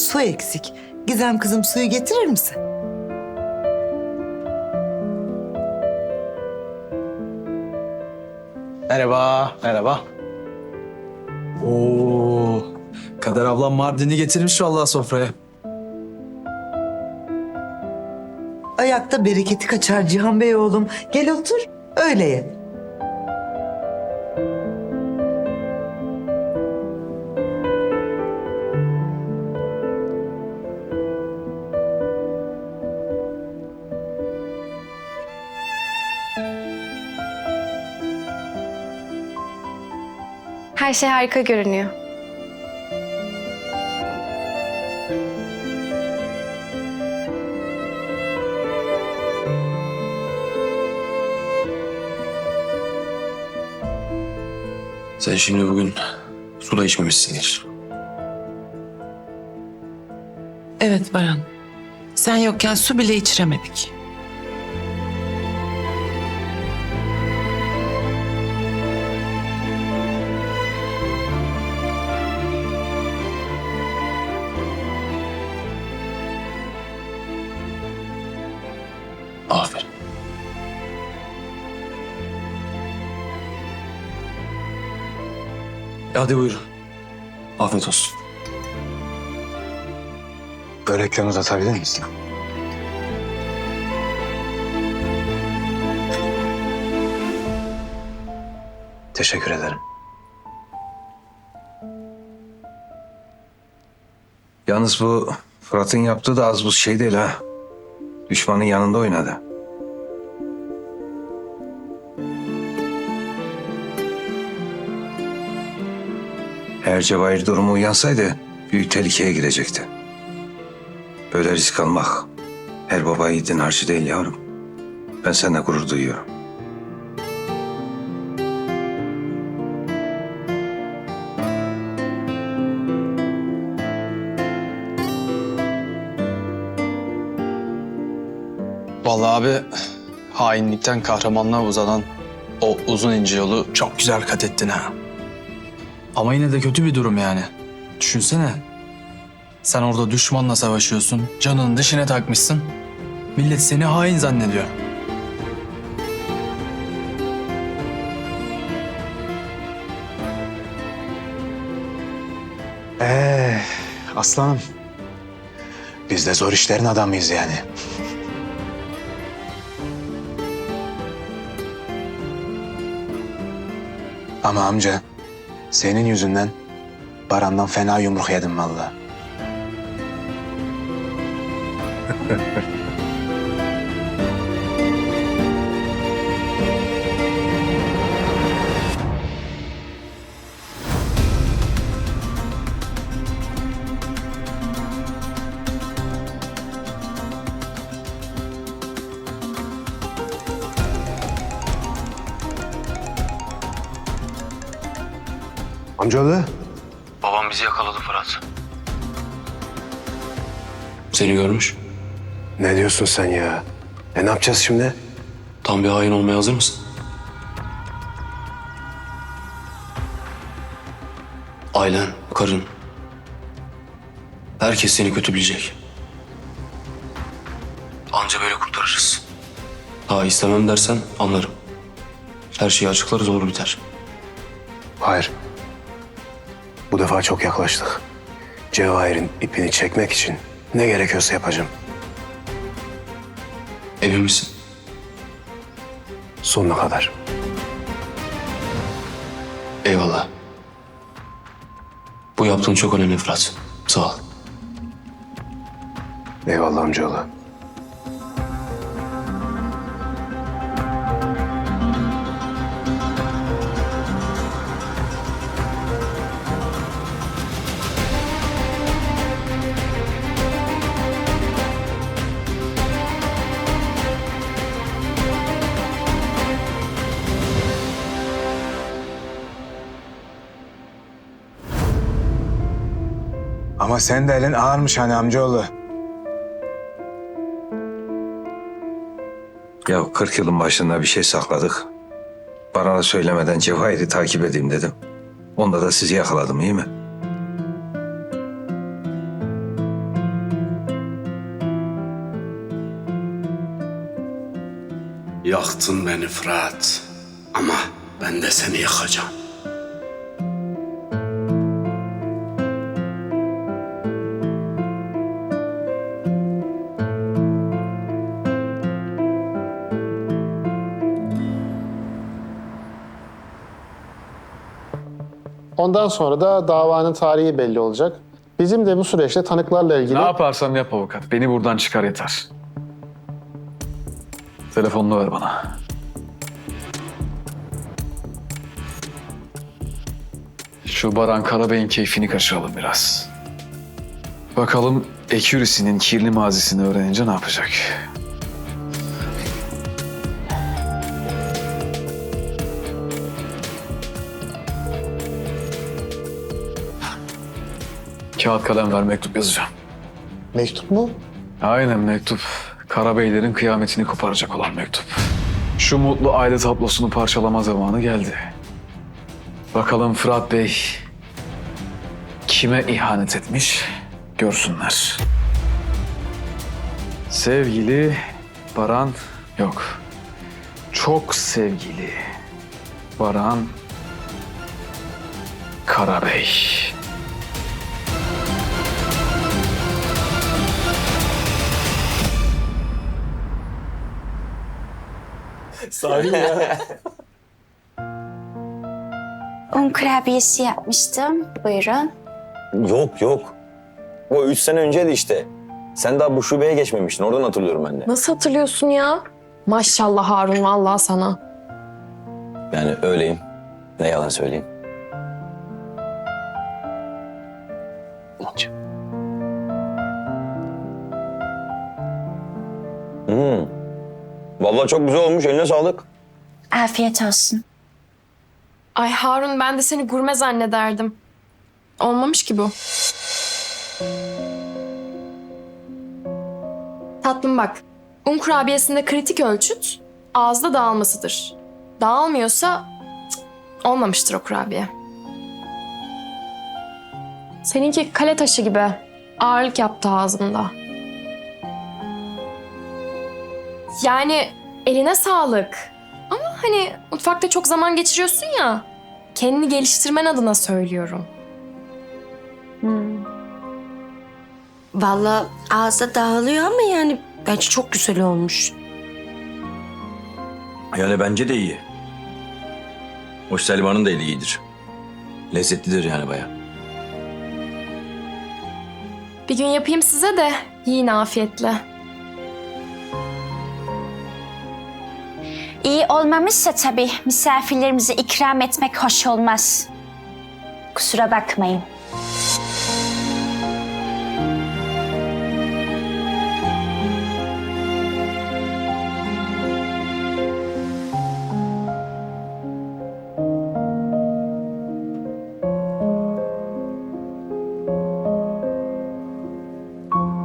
Su eksik. Gizem kızım suyu getirir misin? Merhaba, merhaba. Oo, Kader ablam Mardin'i getirmiş vallahi sofraya. Ayakta bereketi kaçar Cihan Bey oğlum. Gel otur. Öyle ye. Her şey harika görünüyor. Sen şimdi bugün su da içmemişsindir. Evet Baran. Sen yokken su bile içiremedik. Aferin. Hadi buyurun. Afiyet olsun. Börekten uzatabilir misin? Teşekkür ederim. Yalnız bu Fırat'ın yaptığı da az buz şey değil ha. Düşmanın yanında oynadı. Eğer Cevahir durumu uyansaydı büyük tehlikeye girecekti. Böyle risk almak her baba yiğidin harcı değil yavrum. Ben seninle gurur duyuyorum. Abi hainlikten kahramanlığa uzanan o uzun ince yolu çok güzel kat ettin ha. Ama yine de kötü bir durum yani. Düşünsene. Sen orada düşmanla savaşıyorsun. Canını dışına takmışsın. Millet seni hain zannediyor. Ee, aslanım. Biz de zor işlerin adamıyız yani. Ama amca, senin yüzünden Baran'dan fena yumruk yedim vallahi. Amcaoğlu. Babam bizi yakaladı Fırat. Seni görmüş. Ne diyorsun sen ya? E ne yapacağız şimdi? Tam bir hain olmaya hazır mısın? Ailen, karın. Herkes seni kötü bilecek. Anca böyle kurtarırız. Daha istemem dersen anlarım. Her şeyi açıklarız olur biter. Hayır. Bu defa çok yaklaştık. Cevahir'in ipini çekmek için ne gerekiyorsa yapacağım. Emin misin? Sonuna kadar. Eyvallah. Bu yaptığın çok önemli Fırat. Sağ ol. Eyvallah amcaoğlu. Ama sen de elin ağırmış hani amcaoğlu. Ya 40 yılın başında bir şey sakladık. Bana da söylemeden Cevahir'i takip edeyim dedim. Onda da sizi yakaladım iyi mi? Yaktın beni Fırat. Ama ben de seni yakacağım. Ondan sonra da davanın tarihi belli olacak. Bizim de bu süreçte tanıklarla ilgili... Ne yaparsam yap avukat. Beni buradan çıkar yeter. Telefonunu ver bana. Şu Baran Karabey'in keyfini kaçıralım biraz. Bakalım Ekürisi'nin kirli mazisini öğrenince ne yapacak? Kağıt kalem ver mektup yazacağım. Mektup mu? Aynen mektup. Karabeylerin kıyametini koparacak olan mektup. Şu mutlu aile tablosunu parçalama zamanı geldi. Bakalım Fırat Bey kime ihanet etmiş görsünler. Sevgili Baran yok. Çok sevgili Baran Karabey. Un kurabiyesi yapmıştım. Buyurun. Yok yok. O üç sene önceydi işte. Sen daha bu şubeye geçmemiştin. Oradan hatırlıyorum ben de. Nasıl hatırlıyorsun ya? Maşallah Harun vallahi sana. Yani öyleyim. Ne yalan söyleyeyim. Vallahi çok güzel olmuş. Eline sağlık. Afiyet olsun. Ay Harun ben de seni gurme zannederdim. Olmamış ki bu. Tatlım bak. Un kurabiyesinde kritik ölçüt ağızda dağılmasıdır. Dağılmıyorsa cık, olmamıştır o kurabiye. Seninki kale taşı gibi. Ağırlık yaptı ağzımda. Yani eline sağlık. Ama hani mutfakta çok zaman geçiriyorsun ya. Kendini geliştirmen adına söylüyorum. Vallahi ağızda dağılıyor ama yani bence çok güzel olmuş. Yani bence de iyi. O Selman'ın da eli iyidir. Lezzetlidir yani bayağı. Bir gün yapayım size de yiyin afiyetle. İyi olmamışsa tabii misafirlerimize ikram etmek hoş olmaz. Kusura bakmayın.